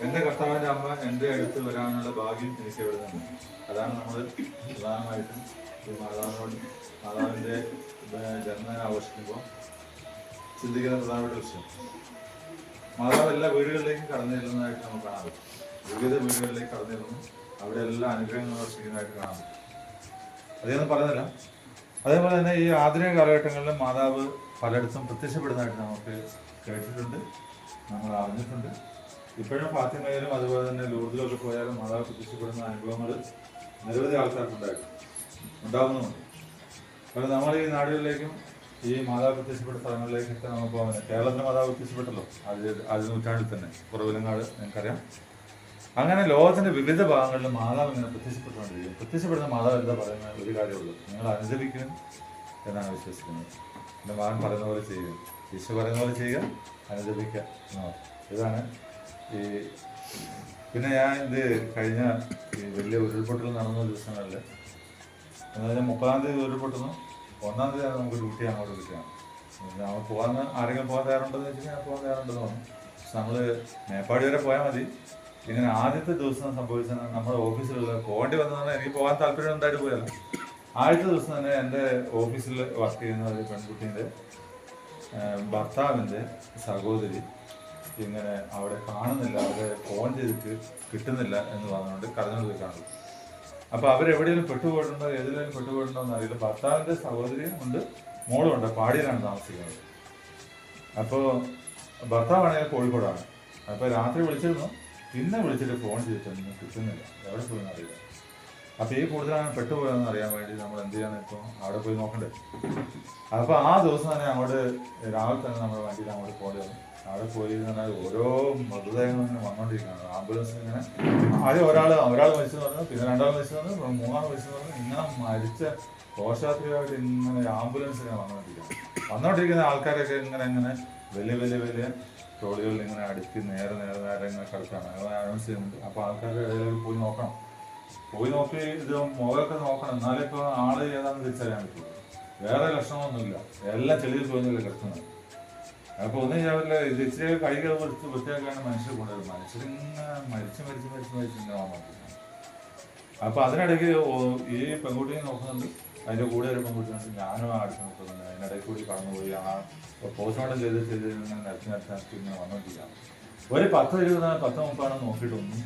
എല്ലാ കർത്താവിന്റെ അമ്മ എന്റെ അടുത്ത് വരാനുള്ള ഭാഗ്യം എനിക്ക് ഇവിടെ നിന്ന് അതാണ് നമ്മൾ പ്രധാനമായിട്ടും ഈ മാതാവിനോട് മാതാവിന്റെ ജന്മദിനം ആഘോഷിക്കുമ്പോൾ ചിന്തിക്കുന്ന പ്രധാനപ്പെട്ട വിഷയം. മാതാവ് എല്ലാ വീടുകളിലേക്കും കടന്നു ചെല്ലുന്നതായിട്ട് നമുക്ക് കാണാം വിവിധ വീടുകളിലേക്ക് കടന്നു ചെല്ലുന്നു അവിടെ എല്ലാ അനുഗ്രഹങ്ങളും ചെയ്യുന്നതായിട്ട് കാണാം അതേന്ന് പറയുന്നില്ല അതേപോലെ തന്നെ ഈ ആധുനിക കാലഘട്ടങ്ങളിൽ മാതാവ് പലയിടത്തും പ്രത്യക്ഷപ്പെടുന്നതായിട്ട് നമുക്ക് കേട്ടിട്ടുണ്ട് നമ്മൾ അറിഞ്ഞിട്ടുണ്ട്. ഇപ്പോഴും ഫാത്തിമയിലും അതുപോലെ തന്നെ ലൂർദിലൊക്കെ പോയാലും മാതാവ് പ്രത്യക്ഷപ്പെടുന്ന അനുഭവങ്ങൾ നിരവധി ആൾക്കാർക്കുണ്ടായിട്ടുണ്ട് ഉണ്ടാകുന്നുമുണ്ട് അപ്പോൾ നമ്മൾ ഈ നാടുകളിലേക്കും ഈ മാതാവ് വ്യത്യസ്തപ്പെട്ട സ്ഥലങ്ങളിലേക്കൊക്കെ നമുക്ക് പോകാൻ കേരളത്തിന്റെ മാതാവ് വ്യത്യസ്തപ്പെട്ടല്ലോ ആദ്യ ആദ്യ നൂറ്റാണ്ടിൽ തന്നെ. കുറവിലങ്ങാട് നിങ്ങൾക്കറിയാം. അങ്ങനെ ലോകത്തിന്റെ വിവിധ ഭാഗങ്ങളിൽ മാതാവ് ഇങ്ങനെ പ്രത്യക്ഷപ്പെട്ടുകൊണ്ടിരിക്കും പ്രത്യക്ഷപ്പെടുന്ന മാതാവ് എന്താ പറയുന്ന ഒരു കാര്യമുള്ളൂ. നിങ്ങൾ അനുസരിക്കണം എന്നാണ് വിശ്വസിക്കുന്നത്. എന്റെ മകൻ പറയുന്ന പോലെ ചെയ്യുക. ഈശോ പറയുന്ന പോലെ ചെയ്യുക. അനുസരിക്കുക. ഇതാണ് ഈ പിന്നെ ഞാൻ ഇത് കഴിഞ്ഞ ഈ വലിയ ഉരുൾപൊട്ടൽ നടന്ന ദിവസങ്ങളിൽ അതായത് മുപ്പതാം തീയതി ഉരുൾപൊട്ടുന്നു. ഒന്നാം തീയതി നമുക്ക് ഡ്യൂട്ടി അങ്ങോട്ട് കിട്ടുകയാണ് നമ്മൾ പോകാൻ ആരെങ്കിലും പോകാൻ തയ്യാറുണ്ടെന്ന് വെച്ച് കഴിഞ്ഞാൽ പോകാൻ തയ്യാറുണ്ടെന്ന് പറഞ്ഞു. പക്ഷെ നമ്മൾ മേപ്പാടി വരെ പോയാൽ മതി. ഇങ്ങനെ ആദ്യത്തെ ദിവസം സംഭവിച്ചത് നമ്മുടെ ഓഫീസിലുള്ള പോകേണ്ടി വന്നതാണ് എനിക്ക് പോകാൻ താല്പര്യം ഉണ്ടായിട്ട് പോയല്ല. ആദ്യത്തെ ദിവസം തന്നെ എന്റെ ഓഫീസിൽ വർക്ക് ചെയ്യുന്ന ഒരു പെൺകുട്ടീന്റെ ഭർത്താവിന്റെ സഹോദരി ഇങ്ങനെ അവിടെ കാണുന്നില്ല. അവിടെ ഫോൺ ചെയ്തിട്ട് കിട്ടുന്നില്ല എന്ന് പറഞ്ഞുകൊണ്ട് കരഞ്ഞു പോയി കാണുന്നു. അപ്പൊ അവരെവിടെയെങ്കിലും പെട്ടുപോയിട്ടുണ്ടോ ഏതിലും പെട്ടുപോയിട്ടുണ്ടോ എന്ന് അറിയില്ല. ഭർത്താവിന്റെ സഹോദരിയും ഉണ്ട് മോളും ഉണ്ട് പാടിയിലാണ് താമസിക്കുന്നത്. അപ്പോ ഭർത്താവാണെങ്കിൽ കോഴിക്കോടാണ്. അപ്പൊ രാത്രി വിളിച്ചിരുന്നു പിന്നെ വിളിച്ചിട്ട് ഫോൺ ചെയ്തിട്ടൊന്നും കിട്ടുന്നില്ല. എവിടെ പോയി അറിയില്ല. അപ്പൊ ഈ കൂടുതലാണ് പെട്ടുപോയതെന്ന് അറിയാൻ വേണ്ടി നമ്മൾ എന്ത് ചെയ്യാന്ന് ഇപ്പൊ അവിടെ പോയി നോക്കണ്ടേ? അപ്പൊ ആ ദിവസം തന്നെ അങ്ങോട്ട് രാവിലെ തന്നെ നമ്മുടെ വണ്ടിയിൽ അങ്ങോട്ട് വന്നു. അവിടെ പോയി പറഞ്ഞാൽ ഓരോ മൃതദേഹങ്ങൾ ഇങ്ങനെ വന്നോണ്ടിരിക്കുന്നത് ആംബുലൻസ് ഇങ്ങനെ ആദ്യം ഒരാൾ ഒരാൾ മരിച്ചെന്ന് പറഞ്ഞു പിന്നെ രണ്ടാൾ മരിച്ചെന്ന് പറഞ്ഞു മൂന്നാൾ മരിച്ചെന്ന് പറഞ്ഞു. ഇങ്ങനെ മരിച്ച ഘോഷയാത്രയായിട്ട് ഇങ്ങനെ ആംബുലൻസ് ഇങ്ങനെ വന്നോണ്ടിരിക്കുകയാണ് വന്നോണ്ടിരിക്കുന്ന ആൾക്കാരൊക്കെ ഇങ്ങനെ ഇങ്ങനെ വലിയ വലിയ വലിയ ട്രോളികളിൽ ഇങ്ങനെ അടുക്കി നേരെ നേരെ നേരെ ഇങ്ങനെ കിടക്കുകയാണ്. അനൗൺസ് ചെയ്യുന്നുണ്ട്. അപ്പോൾ ആൾക്കാരുടെ ഇടയിൽ പോയി നോക്കണം. പോയി നോക്കി ഇത് മുഖമൊക്കെ നോക്കണം. എന്നാലേ ഇപ്പോൾ ആൾ ഏതാണെന്ന് തിരിച്ചറിയാൻ പറ്റുള്ളൂ വേറെ ലക്ഷണമൊന്നുമില്ല. എല്ലാം ചെളിയിൽ പോയി കിടക്കുന്നത് അപ്പൊ ഒന്നും ചെയ്യാവില്ല ഇത് ഇച്ചിരി കൈകൾ വൃത്തി വൃത്തിയാക്കാണ് മനുഷ്യർ കൊണ്ടുവരുന്നത് മനുഷ്യരിങ്ങനെ മരിച്ച് മരിച്ച് മരിച്ച് മരിച്ച് ഇങ്ങനെ അപ്പൊ അതിനിടയ്ക്ക് ഈ പെൺകുട്ടിയെ നോക്കുന്നുണ്ട്. അതിന്റെ കൂടെ ഒരു പെൺകുട്ടിയുണ്ട് ഞാനും ആ അടുത്ത് നോക്കുന്നുണ്ട് അതിനിടയ്ക്ക് കൂടി കടന്നുപോയി. ആ പോസ്റ്റ്മോർട്ടം ചെയ്ത് ചെയ്ത് നിരത്തി നിരത്തി ഇങ്ങനെ വന്നോണ്ടിരിക്കാം ഒരു പത്ത് ഇരുപത് പത്ത് മുപ്പാണ് നോക്കിയിട്ടൊന്നും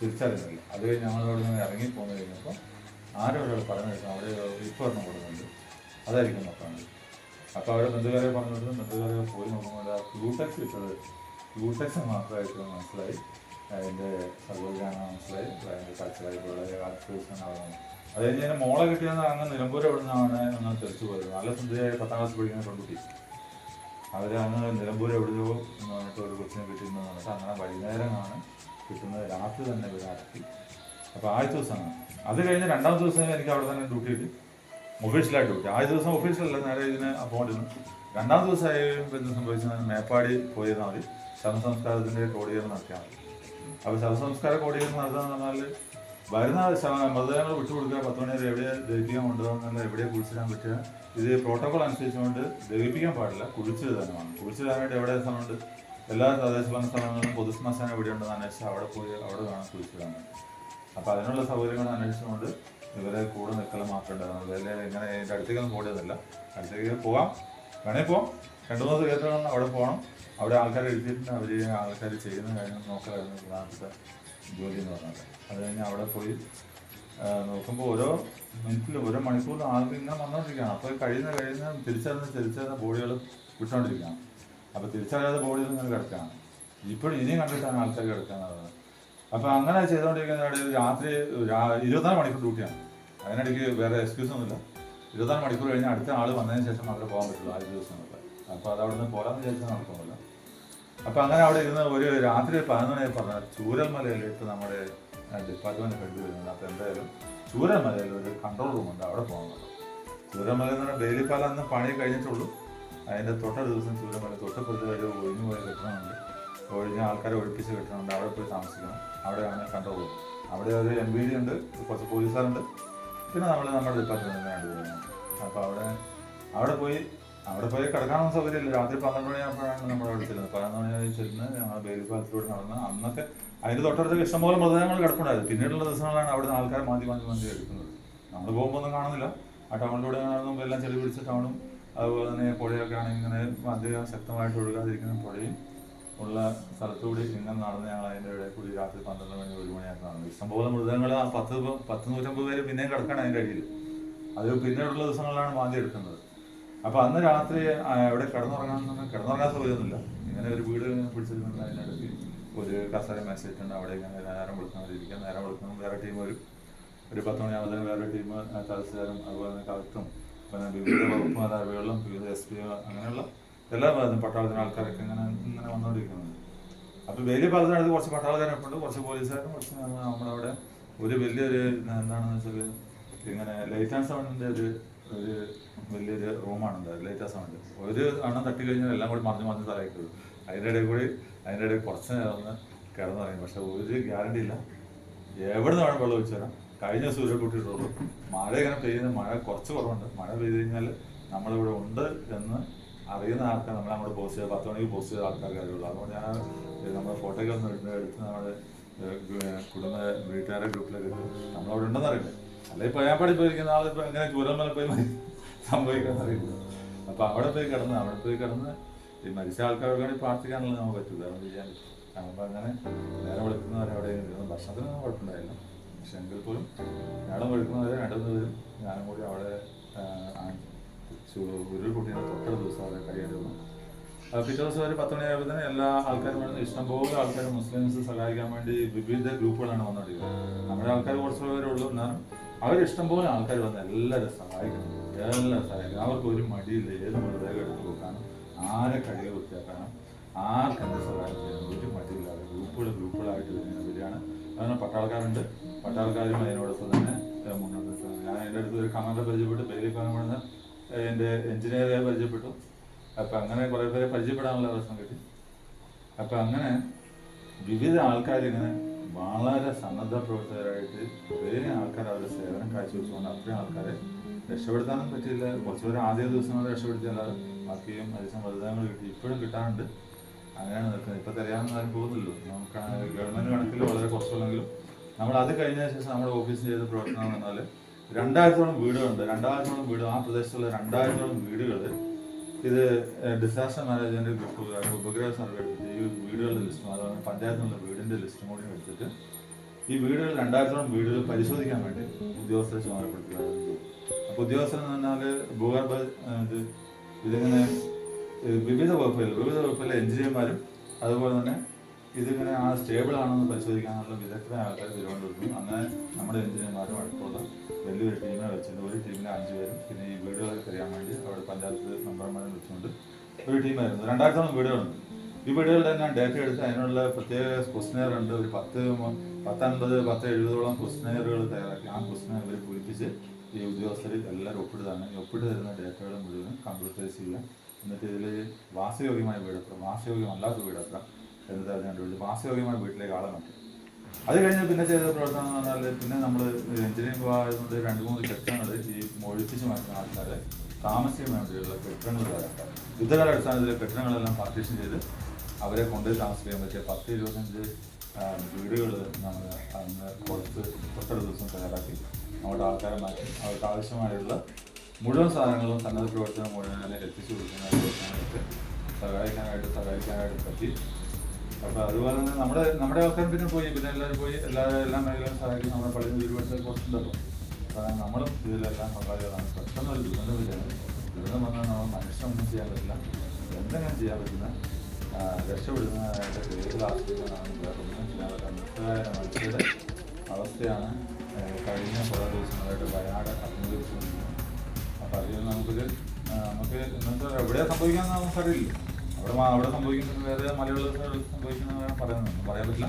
തിരിച്ചറിയുന്നില്ല. അത് കഴിഞ്ഞ് ഞങ്ങളോട് നിന്ന് ഇറങ്ങി പോന്നു കഴിഞ്ഞപ്പോൾ ആരോ പറഞ്ഞു കഴിഞ്ഞാൽ അവിടെ ഇപ്പോൾ ഒരെണ്ണം കൊടുക്കുന്നുണ്ട്. അതായിരിക്കും നോക്കാണ് അപ്പോൾ അവിടെ ബന്ധുകാരെ പറഞ്ഞിട്ട് ബന്ധുകാരെ പോയി നോക്കുമ്പോൾ ആ ക്യൂടെക്സ് ഇട്ടത്. ക്യൂടെക്സ് മാത്രമായിട്ട് മനസ്സിലായി. അതിന്റെ സഹോദരാണ് മനസ്സിലായി. അതിന്റെ വളരെ ദിവസമാണ് അത് കഴിഞ്ഞ് ഞാൻ മോളെ കിട്ടിയെന്ന് അങ്ങ് നിലമ്പൂർ എവിടെ നിന്നാണ് ഒന്ന് തെളിച്ചു പോയത്. നല്ല സുന്ദരിയായ പത്താം ക്ലാസ് പഠിക്കുന്ന പെൺകുട്ടി. അവരങ്ങ് നിലമ്പൂർ എവിടെയോ എന്ന് പറഞ്ഞിട്ട് ഒരു കൊച്ചിനെ കിട്ടിയെന്ന് പറഞ്ഞിട്ട് അങ്ങനെ വൈകുന്നേരമാണ് കിട്ടുന്നത്. രാത്രി തന്നെ ഇവരാക്കി അപ്പോൾ ആദ്യ ദിവസമാണ്. അത് കഴിഞ്ഞ് രണ്ടാമത്തെ ദിവസം എനിക്ക് അവിടെ തന്നെ ഡ്യൂട്ടി കിട്ടി ഒഫീഷ്യലായിട്ട് ഡ്യൂട്ടി ആദ്യ ദിവസം ഒഫീഷ്യലല്ല നേരെ ഇതിന് അപ്പോയിന്റ് രണ്ടാം ദിവസം എന്ത് സംഭവിച്ചത് മേപ്പാടി പോയിരുന്നാൽ മതി. ശവസംസ്കാരത്തിന്റെ കോടീകരണം നടത്തിയാൽ മതി. അപ്പോൾ ശവസംസ്കാര കോടീകരണം നടത്തുകയെന്ന് പറഞ്ഞാൽ വരുന്ന മൃതദേഹങ്ങൾ വിട്ടുകൊടുക്കുക പത്ത് മണി വരെ എവിടെ ദഹിപ്പിക്കാൻ കൊണ്ടുപോകുന്നില്ല എവിടെ കുഴിച്ചിടാൻ പറ്റുക ഇത് പ്രോട്ടോകോൾ അനുസരിച്ചുകൊണ്ട് ദഹിപ്പിക്കാൻ പാടില്ല കുഴിച്ചിട് തന്നെ വേണം. കുഴിച്ചിടാനായിട്ട് എവിടെ സ്ഥലമുണ്ട്? എല്ലാ തദ്ദേശ ഭരണ സ്ഥലങ്ങളിലും പൊതുശ്മശാനം എവിടെയുണ്ടെന്ന് അന്വേഷിച്ചാൽ അന്വേഷിച്ച് അവിടെ പോയി അവിടെ വേണം കുഴിച്ചിടാൻ വേണ്ടി. അപ്പോൾ അതിനുള്ള സൗകര്യങ്ങൾ അന്വേഷിച്ചുകൊണ്ട് ഇവരെ കൂടെ നിൽക്കലും മാത്രമേ അതിൽ ഇങ്ങനെ എന്റെ അടുത്തേക്കൊന്നും കൂടിയതല്ല. അടുത്തേക്ക് പോവാം വേണേൽ പോവാം. രണ്ടു മൂന്ന് കേന്ദ്രങ്ങളിൽ അവിടെ പോകണം. അവിടെ ആൾക്കാർ എഴുതിയിട്ട് അവർ ആൾക്കാർ ചെയ്യുന്ന കാര്യം നോക്കലായിരുന്നു പ്രധാനപ്പെട്ട ജോലി എന്ന് പറഞ്ഞാൽ അത് കഴിഞ്ഞ് അവിടെ പോയി നോക്കുമ്പോൾ ഓരോ മിനിറ്റിലും ഓരോ മണിക്കൂറിലും ആൾക്ക് ഇങ്ങനെ വന്നുകൊണ്ടിരിക്കുകയാണ് അപ്പോൾ കഴിയുന്ന കഴിയുന്ന തിരിച്ചറിഞ്ഞ് തിരിച്ചറിഞ്ഞ ബോഡികൾ വിട്ടുകൊണ്ടിരിക്കുകയാണ് അപ്പോൾ തിരിച്ചറിയാതെ ബോഡികൾ ഇങ്ങനെ കിടക്കുകയാണ്. ഇപ്പോഴും ഇനിയും കണ്ടിട്ടാണ് ആൾക്കാർ കിടക്കുന്നത് അപ്പോൾ അങ്ങനെ ചെയ്തുകൊണ്ടിരിക്കുന്ന രാത്രി ഇരുപത്തിനാല് മണിക്കൂർ ഡ്യൂട്ടിയാണ്. അതിനിടയ്ക്ക് വേറെ എക്സ്ക്യൂസ് ഒന്നുമില്ല. ഇരുപത്താറ് മണിക്കൂർ കഴിഞ്ഞാൽ അടുത്ത ആൾ വന്നതിന് ശേഷം മാത്രമേ പോകാൻ പറ്റുള്ളൂ ആദ്യ ദിവസങ്ങളിൽ അപ്പോൾ അത് അവിടെ നിന്ന് പോരാന്ന് വിചാരിച്ചാൽ നടക്കുന്നില്ല. അപ്പോൾ അങ്ങനെ അവിടെ ഇരുന്ന് ഒരു രാത്രി പതിനൊന്ന് മണി പറഞ്ഞാൽ ചൂരൽമലയിലേക്ക് നമ്മുടെ ഡിപ്പാർട്ട്മെന്റ് ഹെഡ് വരുന്നുണ്ട്. അപ്പോൾ എന്തായാലും ചൂരൽമലയിൽ ഒരു കൺട്രോൾ റൂം ഉണ്ട് അവിടെ പോകണം ചൂരൽമല എന്ന് പറഞ്ഞാൽ ബേലിപ്പാല അന്ന് പണി കഴിഞ്ഞിട്ടുള്ളൂ. അതിന്റെ തൊട്ട ദിവസം ചൂരമല തൊട്ടപ്പുറത്ത് ഒരു ഒഴിഞ്ഞു പോയ കെട്ടിടമുണ്ട്. ഒഴിഞ്ഞ ആൾക്കാരെ ഒഴിപ്പിച്ച് കിട്ടുന്നുണ്ട് അവിടെ പോയി താമസിക്കണം. അവിടെയാണ് കൺട്രോൾ റൂം അവിടെ ഒരു എം ബി ഡി ഉണ്ട് കുറച്ച് പോലീസുകാരുണ്ട് പിന്നെ നമ്മൾ നമ്മുടെ രണ്ടുപേരും അപ്പോൾ അവിടെ അവിടെ പോയി അവിടെ പോയി കിടക്കാനൊന്നും സൗകര്യമില്ല. രാത്രി പന്ത്രണ്ട് മണിയാകുമ്പോഴാണ് നമ്മൾ അവിടെ ചെല്ലുന്നത്. പതിനൊന്ന് മണി ചെന്ന് ഞങ്ങൾ ബേലി പാലത്തിലൂടെ നടന്ന് അന്നൊക്കെ അതിന് തൊട്ടടുത്ത് ഇഷ്ടംപോലെ മൃതദേഹങ്ങൾ കിടപ്പുണ്ടായിരുന്നു. പിന്നീടുള്ള ദിവസങ്ങളാണ് അവിടെ നിന്ന് ആൾക്കാർ മാറ്റി മാറ്റി മാറ്റി എടുക്കുന്നത്. നമ്മൾ പോകുമ്പോൾ ഒന്നും കാണുന്നില്ല. ആ ടൗണിലൂടെ നടന്നും എല്ലാം ചെളി പിടിച്ച ടൗണും അതുപോലെ തന്നെ പുഴയൊക്കെ ആണെങ്കിൽ ഇങ്ങനെ അധികം ശക്തമായിട്ട് ഒഴുകാതിരിക്കുന്ന പുഴയും ഉള്ള സ്ഥലത്തുകൂടി ഇങ്ങനെ നടന്ന് ഞങ്ങൾ അതിന്റെ ഇടയിൽ കൂടി രാത്രി പന്ത്രണ്ട് മണി ഒരു മണിയായിട്ട് നടന്നു ഇഷ്ടംപോലെ മൃഗങ്ങൾ ആ പത്ത് പത്ത് നൂറ്റമ്പത് പേര് പിന്നെയും കിടക്കണം അതിന്റെ അടിയിൽ. അത് പിന്നീടുള്ള ദിവസങ്ങളിലാണ് മാന്തി എടുക്കുന്നത്. അപ്പൊ അന്ന് രാത്രി എവിടെ കിടന്നുറങ്ങാൻ കിടന്നുറങ്ങാൻ സൗകര്യമൊന്നുമില്ല. ഇങ്ങനെ ഒരു വീട് പിടിച്ചിരുന്നുണ്ട് അതിനടുത്ത്. ഒരു കസേര മെസ്സേജ് അവിടെ ഇങ്ങനെ നേരം വിളിക്കുന്നവരിരിക്കാം നേരം വിളിക്കുമ്പോൾ വേറെ ടീം വരും. ഒരു പത്ത് മണിയാകുമ്പോഴത്തേനും വേറെ ടീം തഹസിൽദാരും അതുപോലെ തന്നെ കളക്ടറും പിന്നെ വിവിധ വകുപ്പ് മേധാവികളും വിവിധ എസ് പി അങ്ങനെയുള്ള എല്ലാ പട്ടാളത്തിന് ആൾക്കാരൊക്കെ ഇങ്ങനെ ഇങ്ങനെ വന്നുകൊണ്ടിരിക്കുന്നുണ്ട്. അപ്പൊ വലിയ പാലത്തിനടുത്ത് കുറച്ച് പട്ടാളക്കാരും ഉണ്ട് കുറച്ച് പോലീസുകാരും കുറച്ച് നമ്മളവിടെ ഒരു വലിയൊരു എന്താണെന്ന് വെച്ചാൽ ഇങ്ങനെ ലൈറ്റ് ആൻഡ് സൗണ്ടിന്റെ ഒരു ഒരു വലിയൊരു റൂമാണ് ഉണ്ടായത് ലൈറ്റ് ആൻഡ് സൗണ്ട് ഒരു എണ്ണം തട്ടി കഴിഞ്ഞാൽ എല്ലാം കൂടി മറിഞ്ഞ് മറിഞ്ഞ് തലയ്ക്ക് അതിന്റെ ഇടയിൽ കൂടി അതിന്റെ ഇടയിൽ കുറച്ച് നേരം ഒന്ന് തുടങ്ങി പക്ഷെ ഒരു ഗ്യാരണ്ടി ഇല്ല. എവിടെ നിന്ന് വെള്ളം ഒഴിച്ചു തരാം. കഴിഞ്ഞ ഒരു കൂട്ടിയിട്ടുള്ളൂ മഴ ഇങ്ങനെ പെയ്യുന്ന മഴ കുറച്ച് കുറവുണ്ട്. മഴ പെയ്ത് കഴിഞ്ഞാൽ നമ്മളിവിടെ ഉണ്ട് എന്ന് അറിയുന്ന ആൾക്കാർ നമ്മൾ അങ്ങോട്ട് പോസ്റ്റ് ചെയ്ത് പത്ത് മണിക്ക് പോസ്റ്റ് ചെയ്ത ആൾക്കാർക്ക് അറിയുള്ളൂ. അതുകൊണ്ട് ഞാൻ നമ്മുടെ ഫോട്ടോയ്ക്ക് ഒന്ന് എടുത്ത് നമ്മുടെ കുടുംബ വീട്ടുകാരുടെ ഗ്രൂപ്പിലേക്ക് ഇട്ടു നമ്മളവിടെ ഉണ്ടെന്ന് അറിയില്ല. അല്ലെങ്കിൽ പയ്യാപ്പാടി പോയിരിക്കുന്ന ഇപ്പൊ എങ്ങനെ ചൂരന്മല പോയി അപ്പോൾ അറിയില്ല. അപ്പൊ അവിടെ പോയി കിടന്ന് അവിടെ പോയി കിടന്ന് ഈ മരിച്ച ആൾക്കാർക്ക് വേണ്ടി പ്രാർത്ഥിക്കാനുള്ള നമുക്ക് പറ്റൂ കാരണം ചെയ്യാൻ പറ്റും അപ്പോൾ അങ്ങനെ നേരെ വിളിക്കുന്നവരെ അവിടെ ഭക്ഷണത്തിന് ഭക്ഷണത്തിനൊന്നും കുഴപ്പമുണ്ടായില്ല. പക്ഷെ എങ്കിൽ പോലും നേരം വിളിക്കുന്നവരെ രണ്ടുമൂന്ന് പേരും ഞാനും കൂടി അവിടെ ഉരുൾപൊട്ടിയുടെ തൊട്ടടുത്ത ദിവസം കൈയെടുക്കുന്നു ആ, പിറ്റേ ദിവസം ഒരു പത്ത് മണിയായപ്പോൾ തന്നെ എല്ലാ ആൾക്കാരും ഇഷ്ടം ഇഷ്ടംപോലെ ആൾക്കാർ മുസ്ലിംസ് സഹായിക്കാൻ വേണ്ടി വിവിധ ഗ്രൂപ്പുകളാണ് വന്നുകൊണ്ടിരിക്കുന്നത് നമ്മുടെ ആൾക്കാർ കുറച്ച് പേരുള്ളൂ എന്നാലും അവർ ഇഷ്ടംപോലെ ആൾക്കാർ വന്ന് എല്ലാവരും സഹായിക്കണം. എല്ലാവരും സഹായിക്കണം. അവർക്ക് ഒരു മടിയില്ല. ഏത് മൃതദേഹം എടുത്ത് നോക്കാനും ആരെ കഴിയുക വൃത്തിയാക്കാനും ആർക്കെന്ത് സഹായം ചെയ്യാനും ഒരു മടിയില്ലാതെ ഗ്രൂപ്പുകൾ ഗ്രൂപ്പുകളായിട്ട് വരികയാണ്. അങ്ങനെ പട്ടാൾക്കാരുണ്ട് പട്ടാൾക്കാരും അതിനോടൊപ്പം തന്നെ മുന്നോട്ട് ഞാൻ എന്റെ അടുത്ത് ഒരു കമാൻഡർ പരിചയപ്പെട്ട് ബേലി കമാൻഡർ എന്റെ എഞ്ചിനീയറെ പരിചയപ്പെട്ടു. അപ്പം അങ്ങനെ കുറേ പേരെ പരിചയപ്പെടാനുള്ള അവസരം കിട്ടി. അപ്പം അങ്ങനെ വിവിധ ആൾക്കാർ ഇങ്ങനെ വളരെ സന്നദ്ധ പ്രവർത്തകരായിട്ട് ഒരേ ആൾക്കാർ അവരുടെ സേവനം കാഴ്ചവെച്ചുകൊണ്ട് അത്രയും ആൾക്കാരെ രക്ഷപ്പെടുത്താനും പറ്റിയില്ല. കുറച്ചുപേരെ ആദ്യ ദിവസങ്ങളിൽ രക്ഷപ്പെടുത്തിയല്ല ബാക്കിയും അതിസം മൃതദേഹങ്ങൾ കിട്ടി. ഇപ്പോഴും കിട്ടാറുണ്ട്. അങ്ങനെയാണ് നിൽക്കുന്നത്. ഇപ്പം ആരും പോകുന്നില്ലല്ലോ. നമുക്ക് ഗവൺമെന്റ് കണക്കിൽ വളരെ കുറച്ചുള്ളെങ്കിലും നമ്മൾ അത് കഴിഞ്ഞ ശേഷം നമ്മുടെ ഓഫീസിൽ ചെയ്ത പ്രവർത്തനം എന്ന് പറഞ്ഞാൽ രണ്ടായിരത്തോളം വീടുകളുണ്ട്. രണ്ടായിരത്തോളം വീട് ആ പ്രദേശത്തുള്ള രണ്ടായിരത്തോളം വീടുകൾ. ഇത് ഡിസാസ്റ്റർ മാനേജ്മെന്റ് ഗ്രൂപ്പ് ഉപഗ്രഹ സർവേ എടുത്തിട്ട് ഈ വീടുകളുടെ ലിസ്റ്റും അതുപോലെ പഞ്ചായത്തിനുള്ള വീടിന്റെ ലിസ്റ്റും കൂടി എടുത്തിട്ട് ഈ വീടുകൾ രണ്ടായിരത്തോളം വീടുകൾ പരിശോധിക്കാൻ വേണ്ടി ഉദ്യോഗസ്ഥരെ ചുമതലപ്പെടുത്തുകയാണ് അപ്പോൾ ഉദ്യോഗസ്ഥർ എന്ന് പറഞ്ഞാൽ ഭൂഗർഭ ഇത് ഇതിങ്ങനെ വിവിധ വകുപ്പുകൾ വിവിധ വകുപ്പിലെ എഞ്ചിനീയർമാരും അതുപോലെ തന്നെ ഇതിങ്ങനെ ആ സ്റ്റേബിൾ ആണെന്ന് പരിശോധിക്കാനുള്ള വിദഗ്ധരായ ആൾക്കാർ തിരുവനന്തപുരത്തും അങ്ങനെ നമ്മുടെ എഞ്ചിനീയർമാരും അടുത്തുള്ള വലിയൊരു ഒരു ടീമിന് അഞ്ച് പേരും പിന്നെ ഈ വീടുകളൊക്കെ തിരയാൻ വേണ്ടി അവിടെ പഞ്ചായത്ത് മെമ്പർമാരെ വെച്ചുകൊണ്ട് ഒരു ടീമായിരുന്നു. രണ്ടായിരത്തോളം വീടുകളുണ്ട് ഈ വീടുകളുടെ ഞാൻ ഡേറ്റ എടുത്ത് അതിനുള്ള പ്രത്യേക ക്വസ്റ്റനെയർ ഉണ്ട്. ഒരു പത്ത് പത്തൻപത് പത്ത് എഴുപതോളം ക്വസ്റ്റനെയറുകൾ തയ്യാറാക്കി. ആ ക്വസ്റ്റനെയർ അവർ പൂരിപ്പിച്ച് ഈ ഉദ്യോഗസ്ഥരിൽ എല്ലാവരും ഒപ്പിട്ടതാണ് ഈ ഒപ്പിട്ട് തരുന്ന ഡേറ്റകളും മുഴുവൻ കമ്പ്യൂട്ടറൈസ് ചെയ്യുക. എന്നിട്ട് ഇതിൽ വാസയോഗ്യമായ വീടെത്ര വാസയോഗ്യമല്ലാത്ത വീടെത്ര എന്ന് തെരഞ്ഞെടുത്ത് വാസയോഗ്യമായ വീട്ടിലേക്ക് ആളെ മാറ്റി. അത് കഴിഞ്ഞ് പിന്നെ ചെയ്ത പ്രവർത്തനം എന്ന് പറഞ്ഞാൽ പിന്നെ നമ്മൾ എഞ്ചിനീയറിംഗ് വിഭാഗത്തിൽ രണ്ട് മൂന്ന് കെട്ടിടങ്ങൾ ഈ മൊഴിപ്പിച്ച് മാറ്റുന്ന ആൾക്കാരെ താമസിക്കാൻ വേണ്ടിയുള്ള കെട്ടിടങ്ങൾ തയ്യാറാക്കാം യുദ്ധകാല അടിസ്ഥാനത്തിൽ കെട്ടിടങ്ങളെല്ലാം പാർട്ടീഷൻ ചെയ്ത് അവരെ കൊണ്ടുപോയി താമസിക്കാൻ പറ്റിയ പത്ത് ഇരുപത്തഞ്ച് വീടുകൾ നമ്മൾ അന്ന് കുറച്ച് തൊട്ടടുത്ത ദിവസം തയ്യാറാക്കി. നമ്മുടെ ആൾക്കാരെ മാറ്റി അവർക്ക് ആവശ്യമായുള്ള മുഴുവൻ സാധനങ്ങളും സന്നദ്ധ പ്രവർത്തനം മുഴുവൻ എത്തിച്ചു കൊടുക്കുന്ന സഹായിക്കാനായിട്ട് സഹായിക്കാനായിട്ട് പറ്റി. അപ്പൊ അതുപോലെ തന്നെ നമ്മുടെ നമ്മുടെ അവസരം പിന്നെ പോയി പിന്നെ എല്ലാവരും പോയി എല്ലാ എല്ലാ മേഖലയും സഹായിക്കും. നമ്മുടെ പള്ളിയിൽ ഒരുപാട് കുറച്ചുണ്ടല്ലോ. അപ്പൊ നമ്മളും ഇതിലെല്ലാം പങ്കാളികളാണ് പെട്ടെന്ന് ഒരു ദുരന്തം വരികയാണ്. ദുരന്തം വന്നാൽ നമ്മൾ മനുഷ്യനൊന്നും ചെയ്യാൻ പറ്റില്ല. എന്തെങ്കിലും ചെയ്യാൻ പറ്റുന്ന രക്ഷപ്പെടുന്ന ചെയ്യാൻ പറ്റാത്ത മനുഷ്യരുടെ അവസ്ഥയാണ് കഴിഞ്ഞ കുറേ ദിവസങ്ങളായിട്ട് വയനാട് അഭിമുഖീകരിച്ചുകൊണ്ടിരിക്കുന്നത്. അപ്പം അതിൽ നമുക്കൊരു നമുക്ക് എന്താ എവിടെയാണ് സംഭവിക്കാമെന്ന് നമുക്കറിയില്ല. അവിടെ അവിടെ സംഭവിക്കുന്നത് വേറെ മലയാളികൾ സംഭവിക്കുന്നത് വേറെ പറയുന്നത് പറയാൻ പറ്റില്ല.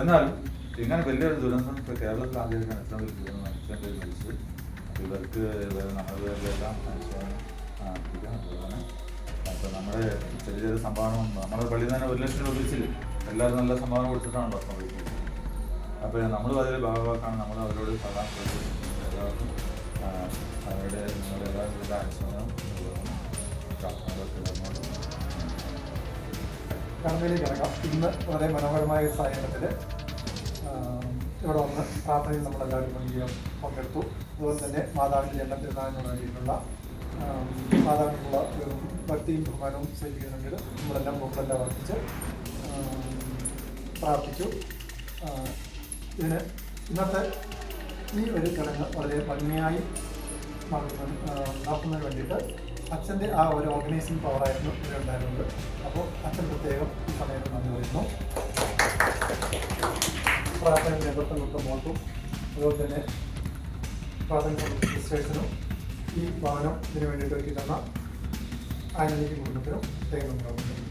എന്നാലും ഇങ്ങനെ വലിയൊരു ദുരന്തം ഇപ്പോൾ കേരളത്തിൽ ആചരിക്കാൻ എത്ര വലിയ ദുരന്തം മനുഷ്യൻ അപ്പൊ ഇവർക്ക് ഇവർ നമ്മുടെ പേരിലെല്ലാം അതുപോലെ അപ്പോൾ നമ്മുടെ ചെറിയ ചെറിയ സംഭാവന നമ്മുടെ പള്ളിയിൽ തന്നെ ഒരു ലക്ഷം രൂപ വിളിച്ചില്ല എല്ലാവരും നല്ല സംഭാവന കൊടുത്തിട്ടാണല്ലോ സംഭവിക്കുന്നത് അപ്പോൾ നമ്മൾ അതിൽ ഭാഗമാക്കാണ് നമ്മൾ അവരോട് ശ്രമിക്കുന്നത് എല്ലാവർക്കും അവരുടെ നിങ്ങളുടെ എല്ലാവരുടെ അനുസരണം പ്രാർത്ഥനകളൊക്കെ നമ്മോട് ഇറങ്ങാം. ഇന്ന് വളരെ മനോഹരമായ ഒരു സാഹചര്യത്തിൽ ഇവിടെ വന്ന് പ്രാർത്ഥനയിൽ നമ്മളെല്ലാവരും പങ്കെടുക്കും പങ്കെടുത്തു. അതുപോലെ തന്നെ മാതാവിന്റെ എണ്ണ തിരുനാളിന് വേണ്ടിയിട്ടുള്ള മാതാവിനുള്ള ഒരു ഭക്തിയും ബഹുമാനവും സ്വീകരിക്കണമെങ്കിൽ നമ്മളെല്ലാം മുമ്പെല്ലാം വർദ്ധിച്ച് പ്രാർത്ഥിച്ചു. ഇതിന് ഇന്നത്തെ ഈ ഒരു ചടങ്ങ് വളരെ ഭംഗിയായി നടത്തുന്നതിന് വേണ്ടിയിട്ട് അച്ഛന്റെ ആ ഒരു ഓർഗനൈസിങ് പവറായിരുന്നു ഇതിലുണ്ടായിരുന്നത് അപ്പോൾ അച്ഛൻ പ്രത്യേകം ഈ സമയത്ത് നന്ദി പറയുന്നു. പ്രാർത്ഥന നേതൃത്വം കൊടുത്ത മോൾക്കും അതുപോലെ തന്നെ പ്രാഥമിക സിസ്റ്റേഴ്സിനും ഈ ഭവനം ഇതിനു വേണ്ടിയിട്ട് ഒരുക്കി തന്ന ആനന്ദിക്ക് കുടുംബത്തിനും പ്രത്യേകം പറയുന്നു